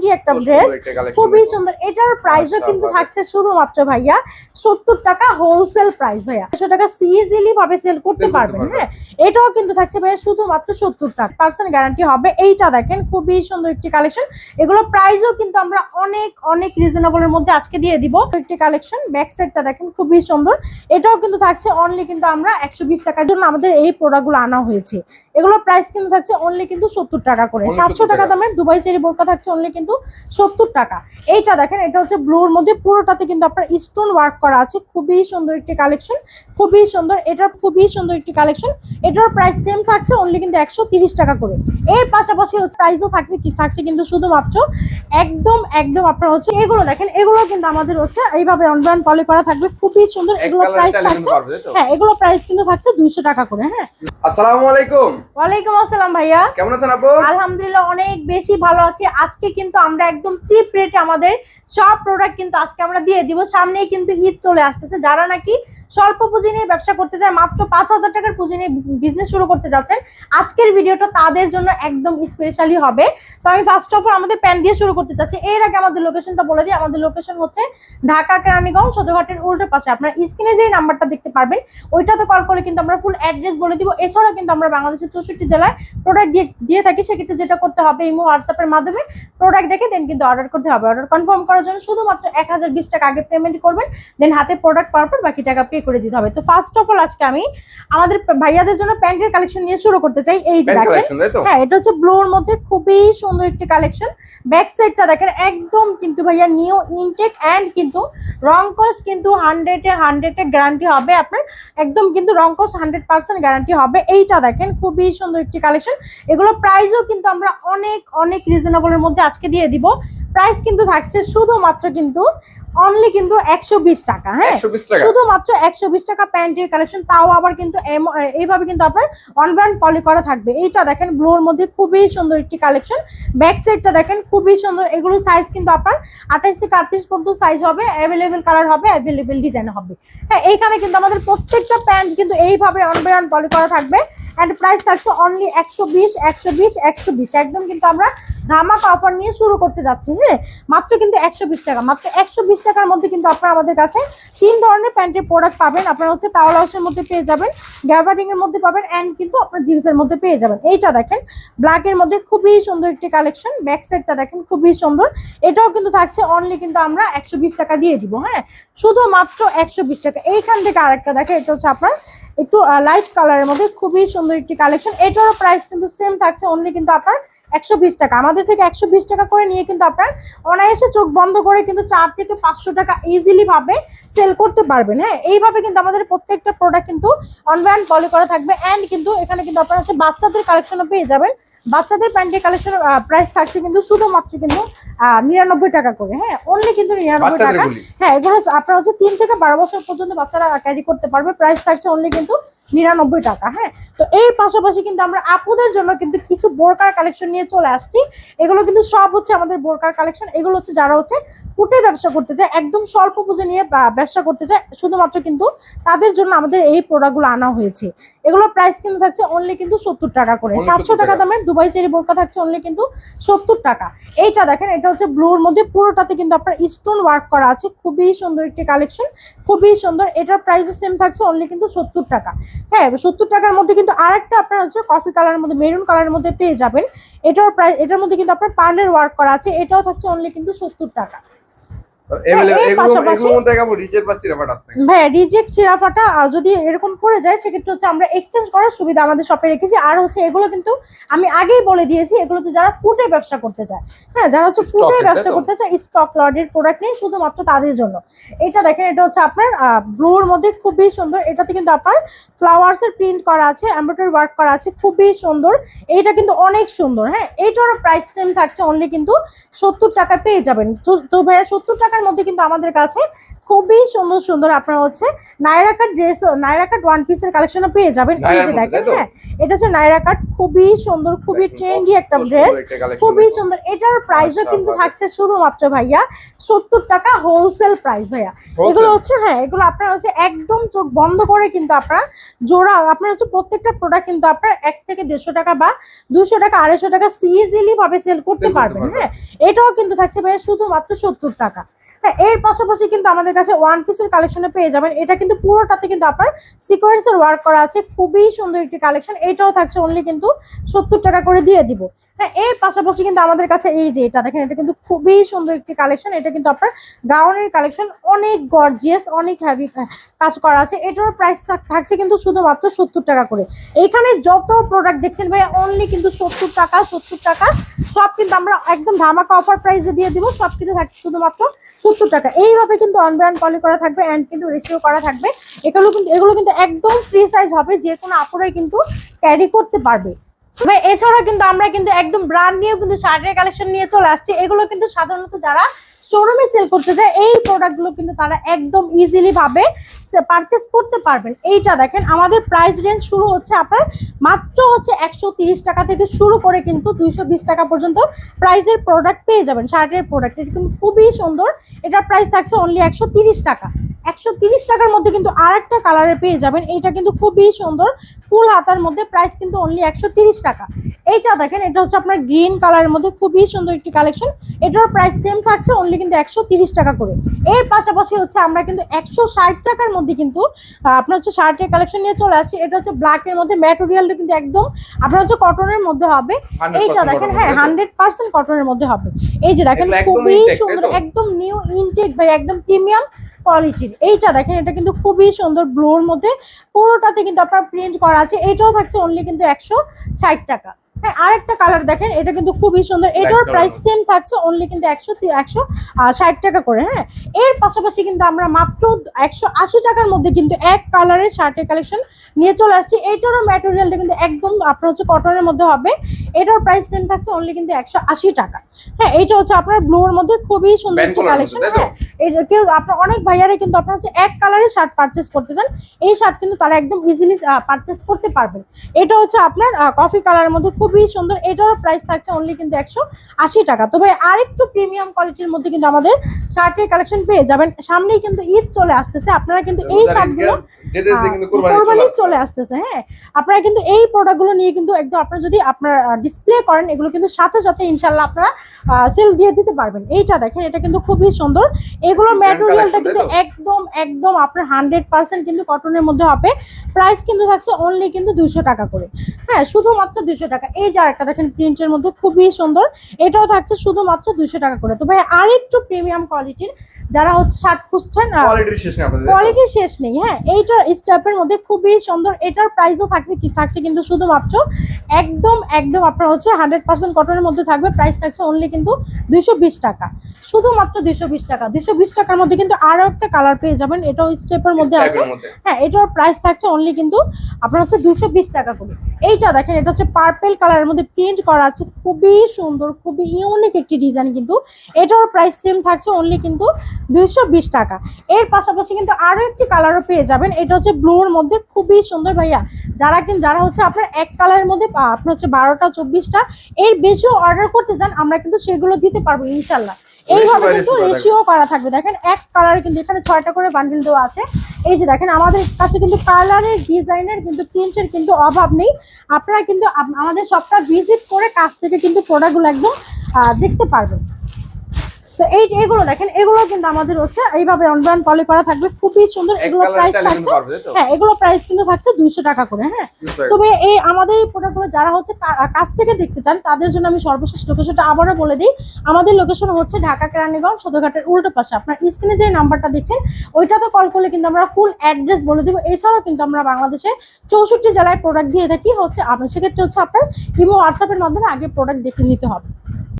কি একটা ড্রেস খুবই সুন্দর। এটার প্রাইসও কিন্তু থাকছে শুধুমাত্র ভাইয়া সত্তর টাকা হোলসেল প্রাইস ভাইয়া। একশো টাকা সিজিলি ভাবে সেল করতে পারবেন। হ্যাঁ? এটাও কিন্তু থাকছে ভাইয়া শুধুমাত্র সত্তর টাকা। পার্সেন্ট গ্যারান্টি হবে। এইটা দেখেন খুবই সুন্দর একটি কালেকশন এগুলো প্রাইসও কিন্তু আমরা অনেক অনেক রিজনেবলের মধ্যে আজকে দিয়ে দিব। একটি কালেকশন ব্যাক দেখেন খুবই সুন্দর। এটাও কিন্তু থাকছে অনলি কিন্তু আমরা একশো বিশ টাকার জন্য আমাদের এই প্রোডাক্টগুলো আনা হয়েছে। এগুলো প্রাইস কিন্তু থাকছে অনলি কিন্তু সত্তর টাকা করে। সাতশো টাকা টাকা। দামের দুবাই চেরি বোরকা থাকছে অনলি কিন্তু সত্তর টাকা। এইটা দেখেন এটা হচ্ছে ব্লুর মধ্যে পুরোটাতে কিন্তু আপনার স্টোন ওয়ার্ক করা আছে। খুবই সুন্দর একটি কালেকশন খুবই সুন্দর এটা খুবই সুন্দর একটি কালেকশন এটার প্রাইস সেম থাকছে অনলি কিন্তু একশো টাকা করে। এর পাশাপাশি হচ্ছে প্রাইসও থাকছে কি থাকছে কিন্তু শুধুমাত্র একদম একদম আপনার হচ্ছে এগুলো দেখেন এগুলো কিন্তু আমাদের হচ্ছে এইভাবে অনলাইন পলি করা থাকবে। খুবই সুন্দর এগুলো প্রাইস থাকছে? হ্যাঁ এগুলো প্রাইস কিন্তু থাকছে দুইশো টাকা করে হ্যাঁ। আসসালামু আলাইকুম। ওয়ালাইকুম আসসালাম ভাইয়া। কেমন আছেন আপু? আলহামদুলিল্লাহ অনেক বেশি ভালো আছি। আজকে কিন্তু আমরা একদম চিপ রেটে আমাদের সব প্রোডাক্ট কিন্তু আজকে আমরা দিয়ে দিব। সামনেই কিন্তু হিট চলে আসতেছে। যারা নাকি স্বল্প পুঁজি নিয়ে ব্যবসা করতে চায় মাত্র পাঁচ হাজার টাকার পুঁজি নিয়ে বিজনেস শুরু করতে যাচ্ছেন। আজকের ভিডিওটা তাদের জন্য একদম স্পেশালি হবে। তো আমি ফার্স্ট অফ অল আমাদের প্যান দিয়ে শুরু করতে চাচ্ছি। এর আগে আমাদের লোকেশনটা বলে দিই। আমাদের লোকেশন হচ্ছে ঢাকা কেরানীগঞ্জ, সদরঘাটের উল্টো পাশে। আপনার স্ক্রিনে যেই নাম্বারটা দেখতে পারবেন, ওইটাতে কল করে কিন্তু আমরা ফুল অ্যাড্রেস বলে দিব। এছাড়াও কিন্তু আমরা বাংলাদেশের চৌষট্টি জেলায় প্রোডাক্ট দিয়ে দিয়ে থাকি। সেক্ষেত্রে যেটা করতে হবে ইমো হোয়াটসঅ্যাপের মাধ্যমে প্রোডাক্ট দেখে দেন কিন্তু অর্ডার করতে হবে। অর্ডার কনফার্ম করার জন্য শুধুমাত্র এক হাজার বিশ টাকা আগে পেমেন্ট করবেন দেন হাতে প্রোডাক্ট পাওয়ার পর বাকি টাকা পে করে দিতে হবে। তো ফার্স্ট অফ অল আজকে আমি আমাদের ভাইয়াদের জন্য প্যান্টের কালেকশন নিয়ে শুরু করতে চাই। এই যে দেখেন হ্যাঁ এটা হচ্ছে ব্লুর মধ্যে খুবই সুন্দর একটি কালেকশন ব্যাক সাইডটা দেখেন একদম কিন্তু ভাইয়া নিউ ইনটেক অ্যান্ড কিন্তু রং কস কিন্তু হান্ড্রেডে হান্ড্রেডে গ্যারান্টি হবে আপনার। একদম কিন্তু রং কস হান্ড্রেড পার্সেন্ট গ্যারান্টি হবে। এইটা দেখেন খুবই সুন্দর একটি কালেকশন এগুলো প্রাইসও কিন্তু আমরা অনেক অনেক রিজনেবলের মধ্যে আজকে দিয়ে দিব। প্রাইস কিন্তু থাকছে শুধুমাত্র কিন্তু অনলি কিন্তু একশো বিশ টাকা হ্যাঁ? শুধুমাত্র একশো বিশ টাকা প্যান্টের কালেকশন তাও আবার কিন্তু এম- এইভাবে কিন্তু আপনার অনব্র্যান্ড পলি করা থাকবে। এইটা দেখেন ব্লুর মধ্যে খুবই সুন্দর একটি কালেকশন ব্যাক সাইডটা দেখেন খুবই সুন্দর এগুলো সাইজ কিন্তু আপনার আঠাশ থেকে আটত্রিশ পর্যন্ত সাইজ হবে অ্যাভেলেবেল কালার হবে অ্যাভেলেবেল ডিজাইন হবে। হ্যাঁ এইখানে কিন্তু আমাদের প্রত্যেকটা প্যান্ট কিন্তু এইভাবে অনব্র্যান্ড পলি করা থাকবে। অ্যান্ড প্রাইস থাকছে অনলি একশো বিশ একশো বিশ একশো বিশ। একদম কিন্তু আমরা ধামাকা অফার নিয়ে শুরু করতে যাচ্ছি হ্যাঁ? মাত্র কিন্তু একশো বিশ টাকা, মাত্র একশো বিশ টাকার মধ্যে কিন্তু আপনারা আমাদের কাছে তিন ধরনের প্যান্টের প্রোডাক্ট পাবেন। আপনারা হচ্ছে তাওয়াল হাউসের মধ্যে পেয়ে যাবেন গ্যাভারিং এর মধ্যে পাবেন অ্যান্ড কিন্তু আপনার জিন্সের মধ্যে পেয়ে যাবেন। এইটা দেখেন ব্ল্যাক এর মধ্যে খুবই সুন্দর একটি কালেকশন ব্যাক সাইডটা দেখেন খুবই সুন্দর। এটাও কিন্তু থাকছে অনলি কিন্তু আমরা একশো বিশ টাকা দিয়ে দিব হ্যাঁ? শুধুমাত্র একশো বিশ টাকা। এইখান থেকে আরেকটা দেখেন, এটা হচ্ছে আপনার একটু লাইট কালারের মধ্যে খুবই সুন্দর একটি কালেকশন এটারও প্রাইস কিন্তু সেম থাকছে অনলি কিন্তু আপনার একশো বিশ টাকা। আমাদের থেকে একশো বিশ টাকা করে নিয়ে কিন্তু আপনার অনায়াসে চোখ বন্ধ করে কিন্তু চার থেকে পাঁচশো টাকা ইজিলি ভাবে সেল করতে পারবেন। হ্যাঁ এইভাবে কিন্তু আমাদের প্রত্যেকটা প্রোডাক্ট কিন্তু অনলাইন পলি করা থাকবে। অ্যান্ড কিন্তু এখানে কিন্তু আপনারা হচ্ছে বাচ্চাদের কালেকশনও পেয়ে যাবেন। বাচ্চাদের প্যান্টের কালেকশন প্রাইস থাকছে কিন্তু শুধুমাত্র কিন্তু আহ, নিরানব্বই টাকা করে। হ্যাঁ অনলি কিন্তু নিরানব্বই টাকা। হ্যাঁ এগুলো আপনার হচ্ছে তিন থেকে বারো বছর পর্যন্ত বাচ্চারা ক্যারি করতে পারবে। প্রাইস থাকছে অনলি কিন্তু নিরানব্বই টাকা হ্যাঁ? তো এর পাশাপাশি কিন্তু আমরা আপুদের জন্য কিন্তু কিছু বোরকার কালেকশন নিয়ে চলে আসছি। এগুলো কিন্তু সব হচ্ছে আমাদের বোরকার কালেকশন এগুলো হচ্ছে যারা হচ্ছে ফুটে ব্যবসা করতে চায়, একদম স্বল্প পুঁজি নিয়ে ব্যবসা করতে চায়, শুধুমাত্র কিন্তু তাদের জন্য আমাদের এই প্রোডাক্টগুলো আনা হয়েছে। এগুলো প্রাইস কিন্তু থাকছে অনলি কিন্তু সত্তর টাকা করে। সাতশো টাকা টাকা। দামের দুবাই চেরি বোরকা থাকছে অনলি কিন্তু সত্তর টাকা। এইটা দেখেন এটা হচ্ছে ব্লুর মধ্যে পুরোটাতে কিন্তু আপনার স্টোন ওয়ার্ক করা আছে। খুবই সুন্দর একটি কালেকশন খুবই সুন্দর। এটার প্রাইসও সেম থাকছে অনলি কিন্তু সত্তর টাকা। হ্যাঁ সত্তর টাকার মধ্যে কিন্তু আরেকটা আপনার হচ্ছে কফি কালারের মধ্যে মেরুন কালারের মধ্যে পেয়ে যাবেন। এটার প্রাইস এটার মধ্যে কিন্তু আপনার পার্লের ওয়ার্ক করা আছে। এটাও থাকছে অনলি কিন্তু সত্তর টাকা। হ্যাঁ রিজেক্ট সিরাফাটা যদি এরকম করে যায় সেক্ষেত্রে হচ্ছে আমরা এক্সচেঞ্জ করার সুবিধা আমাদের শপে রেখেছি। আর হচ্ছে এগুলো কিন্তু আমি আগেই বলে দিয়েছি এগুলো হচ্ছে যারা ফুডে ব্যবসা করতে চায়। হ্যাঁ যারা হচ্ছে এর, ব্যবসা করতে চায় স্টক লটের প্রোডাক্ট নেই শুধুমাত্র তাদের জন্য। এটা দেখেন এটা হচ্ছে আপনার ব্লুর মধ্যে খুবই সুন্দর। এটাতে কিন্তু আপনার ফ্লাওয়ার্স এর প্রিন্ট করা আছে এমব্রয়ডারি ওয়ার্ক করা আছে খুবই সুন্দর। এইটা কিন্তু অনেক সুন্দর হ্যাঁ। এইটারও প্রাইস সেম থাকছে অনলি কিন্তু সত্তর টাকা পেয়ে যাবেন। তো তো ভাইয়া সত্তর টাকার মধ্যে কিন্তু আমাদের কাছে খুবই সুন্দর সুন্দর আপনার হচ্ছে নাইরা কাট ড্রেস নাইরা কাট ওয়ান পিসের কালেকশনও পেয়ে যাবেন। এই যে দেখেন হ্যাঁ এটা হচ্ছে নাইরা কাট খুবই সুন্দর খুবই ট্রেন্ডি একটা ড্রেস খুবই সুন্দর। এটার প্রাইসও কিন্তু মাশাআল্লাহ। থাকছে শুধুমাত্র ভাইয়া সত্তর টাকা হোলসেল প্রাইস ভাইয়া। এগুলো হচ্ছে হ্যাঁ এগুলো আপনার হচ্ছে একদম চোখ বন্ধ করে কিন্তু আপনার জোড়া আপনার হচ্ছে প্রত্যেকটা প্রোডাক্ট কিন্তু আপনার এক থেকে দেড়শো টাকা বা দুশো টাকা আড়াইশো টাকা সিজিলি ভাবে সেল করতে পারবেন। হ্যাঁ। এটাও কিন্তু থাকছে ভাইয়া শুধুমাত্র সত্তর টাকা। হ্যাঁ এর পাশাপাশি কিন্তু আমাদের কাছে ওয়ান পিসের কালেকশনে পেয়ে যাবেন। এটা কিন্তু পুরোটাতে কিন্তু আপনার সিকোয়েন্সের ওয়ার্ক করা আছে। খুবই সুন্দর একটি কালেকশন এটাও থাকছে অনলি কিন্তু সত্তর টাকা করে দিয়ে দিব। এর পাশাপাশি কিন্তু আমাদের কাছে এই যে এটা, দেখেন, এটা কিন্তু খুবই সুন্দর একটি কালেকশন এটা কিন্তু আপনার গাউনের কালেকশন অনেক গর্জিয়াস অনেক হ্যাভি কাজ করা আছে। এটার প্রাইস থাকছে কিন্তু শুধুমাত্র সত্তর টাকা করে। এইখানে যত প্রোডাক্ট দেখছেন ভাই অনলি কিন্তু সত্তর টাকা সত্তর টাকা, সব কিন্তু আমরা একদম ধামাকা অফার প্রাইসে দিয়ে দিব, সব কিন্তু থাকছে শুধুমাত্র সত্তর টাকা। এইভাবে কিন্তু অনব্যান কলি করা থাকবে অ্যান্ড কিন্তু রেশিও করা থাকবে। এগুলো কিন্তু এগুলো কিন্তু একদম ফ্রি সাইজ হবে, যে কোনো আপুরাই কিন্তু ক্যারি করতে পারবে। ভাই এছাড়া কিন্তু আমরা কিন্তু একদম ব্র্যান্ড নিয়েও কিন্তু শার্টের কালেকশন নিয়ে চলে আসছি। এগুলো কিন্তু সাধারণত যারা শোরুমে সেল করতে যায় এই প্রোডাক্টগুলো কিন্তু তারা একদম ইজিলি ভাবে পারচেস করতে পারবেন। এইটা দেখেন, আমাদের প্রাইস রেঞ্জ শুরু হচ্ছে আপনার মাত্র হচ্ছে একশো টাকা থেকে শুরু করে কিন্তু দুইশো বিশ টাকা পর্যন্ত প্রাইসের প্রোডাক্ট পেয়ে যাবেন, শার্টের প্রোডাক্ট এটা কিন্তু খুবই সুন্দর। এটার প্রাইস থাকছে অনলি একশো টাকা। একশো তিরিশ টাকার মধ্যে কিন্তু আর একটা কালারে পেয়ে যাবেন। এইটা কিন্তু খুবই সুন্দর। ফুল হাতার মধ্যে প্রাইস কিন্তু অনলি একশো টাকা। এইটা দেখেন এটা হচ্ছে আপনার গ্রিন কালারের মধ্যে খুবই সুন্দর একটি কালেকশন এটার প্রাইস সেম থাকছে অনলি কিন্তু একশো টাকা করে। এর পাশাপাশি হচ্ছে আমরা কিন্তু একশো ষাট টাকার মধ্যে কিন্তু আপনার হচ্ছে শার্টের কালেকশন নিয়ে চলে আসছি। এটা হচ্ছে ব্ল্যাকের মধ্যে ম্যাটেরিয়ালটা কিন্তু একদম আপনার হচ্ছে কটনের মধ্যে হবে। 100% এইটা দেখেন হ্যাঁ? হান্ড্রেড পার্সেন্ট কটনের মধ্যে হবে। এই যে দেখেন খুবই সুন্দর একদম নিউ ইনটেক ভাই একদম প্রিমিয়াম কোয়ালিটির এইটা দেখেন এটা কিন্তু খুবই সুন্দর ব্লোর মধ্যে। পুরোটাতে কিন্তু আপনার প্রিন্ট করা আছে। এটাও থাকছে অনলি কিন্তু একশো ষাট টাকা। হ্যাঁ আরেকটা কালার দেখেন এটা কিন্তু খুবই সুন্দর। এটার প্রাইস সেম থাকছে অনলি কিন্তু একশো একশো ষাট টাকা করে হ্যাঁ। এর পাশাপাশি কিন্তু আমরা মাত্র একশো আশি টাকার মধ্যে কিন্তু এক কালারের শার্টের কালেকশন নিয়ে চলে আসছি। এটারও ম্যাটেরিয়ালটা কিন্তু একদম আপনার হচ্ছে কটনের মধ্যে হবে। এটার প্রাইস সেম থাকছে অনলি কিন্তু একশো আশি টাকা। হ্যাঁ এইটা হচ্ছে আপনার ব্লুর মধ্যে খুবই সুন্দর একটি কালেকশন? হ্যাঁ। এটা কেউ আপনার অনেক ভাইয়ারে কিন্তু আপনার হচ্ছে এক কালারের শার্ট পারচেস করতে চান এই শার্ট কিন্তু তারা একদম ইজিলি পারচেস করতে পারবেন। এটা হচ্ছে আপনার কফি কালারের মধ্যে খুবই সুন্দর। এটারও প্রাইস থাকছে অনলি কিন্তু একশো আশি টাকা। তো ভাই আরেকটু প্রিমিয়াম কোয়ালিটির মধ্যে কিন্তু আমাদের শার্টের কালেকশন পেয়ে যাবেন। সামনেই কিন্তু ঈদ চলে আসতেছে। আপনারা কিন্তু এই শার্টগুলো যেতে যেতে কিন্তু কোরবানি কোরবানি চলে আসতেছে হ্যাঁ। আপনারা কিন্তু এই প্রোডাক্টগুলো নিয়ে কিন্তু একদম আপনারা যদি আপনার ডিসপ্লে করেন এগুলো কিন্তু সাথে সাথে আপনারা সেল দিয়ে দিতে পারবেন। এইটা দেখেন এটা কিন্তু খুবই সুন্দর। Brand ম্যাটেরিয়ালটা কিন্তু একদম একদম আপনার হান্ড্রেড পার্সেন্ট কিন্তু কটনের মধ্যে হবে। প্রাইস কিন্তু থাকছে অনলি কিন্তু দুইশো টাকা করে। হ্যাঁ শুধুমাত্র দুইশো টাকা। এই যে আরেকটা দেখেন প্রিন্টের মধ্যে খুবই সুন্দর। এটাও থাকছে শুধুমাত্র দুইশো টাকা করে। তো ভাই আরেকটু প্রিমিয়াম কোয়ালিটির যারা হচ্ছে শার্ট খুঁজছেন কোয়ালিটির শেষ নেই? কোয়ালিটি শেষ নেই হ্যাঁ। এইটার স্টাফের মধ্যে খুবই সুন্দর। এটার প্রাইসও থাকছে কি থাকছে কিন্তু শুধুমাত্র একদম একদম আপনার হচ্ছে হান্ড্রেড পার্সেন্ট কটনের মধ্যে থাকবে। প্রাইস থাকছে অনলি কিন্তু দুইশো বিশ টাকা। শুধুমাত্র দুইশো বিশ টাকা। দুইশো বিশ টাকার মধ্যে কিন্তু আরও একটা কালার পেয়ে যাবেন। এটাও স্টেপের মধ্যে আছে। হ্যাঁ এটার প্রাইস থাকছে অনলি কিন্তু আপনার হচ্ছে দুইশো বিশ টাকা করে। এইটা দেখেন, এটা হচ্ছে পার্পেল কালারের মধ্যে প্রিন্ট করা আছে। খুবই সুন্দর, খুবই ইউনিক একটি ডিজাইন কিন্তু। এটার প্রাইস সেম থাকছে অনলি কিন্তু দুইশো বিশ টাকা। এর পাশাপাশি কিন্তু আরও একটি কালারও পেয়ে যাবেন। এটা হচ্ছে ব্লুর মধ্যে। খুবই সুন্দর ভাইয়া। যারা কিন্তু যারা হচ্ছে আপনার এক কালারের মধ্যে আপনার হচ্ছে বারোটা, চব্বিশটা, এর বেশিও অর্ডার করতে চান, আমরা কিন্তু সেগুলো দিতে পারব ইনশাল্লাহ এইভাবে কিন্তু রেশিও করা। থাকবে। দেখেন এক কালারে কিন্তু এখানে ছয়টা করে বান্ডিল দেওয়া আছে। এই যে দেখেন আমাদের কাছে কিন্তু কালারের ডিজাইনের কিন্তু প্রিন্টের কিন্তু অভাব নেই। আপনারা কিন্তু আমাদের সবটা ভিজিট করে কাছ থেকে কিন্তু প্রোডাক্টগুলো একদম আহ, দেখতে পারবেন। তো এই যে এগুলো দেখেন এগুলো কিন্তু আমাদের হচ্ছে এইভাবে অনলাইন পলি করা থাকবে। খুবই সুন্দর এগুলো প্রাইস থাকছে? হ্যাঁ এগুলো প্রাইস কিন্তু থাকছে দুইশো টাকা করে হ্যাঁ। তবে এই আমাদের এই প্রোডাক্টগুলো যারা হচ্ছে কাছ থেকে দেখতে চান তাদের জন্য আমি সর্বশেষ লোকেশনটা আবারও বলে দিই। আমাদের লোকেশন হচ্ছে ঢাকা কেরানীগঞ্জ সদরঘাটের উল্টো পাশে। আপনার স্ক্রিনে যে নাম্বারটা দেখছেন ওইটাতে কল করলে কিন্তু আমরা ফুল অ্যাড্রেস বলে দিব। এছাড়াও কিন্তু আমরা বাংলাদেশের চৌষট্টি জেলায় প্রোডাক্ট দিয়ে থাকি। হচ্ছে আপনার সেক্ষেত্রে হচ্ছে আপনার ইমো হোয়াটসঅ্যাপের মাধ্যমে আগে প্রোডাক্ট দেখে নিতে হবে।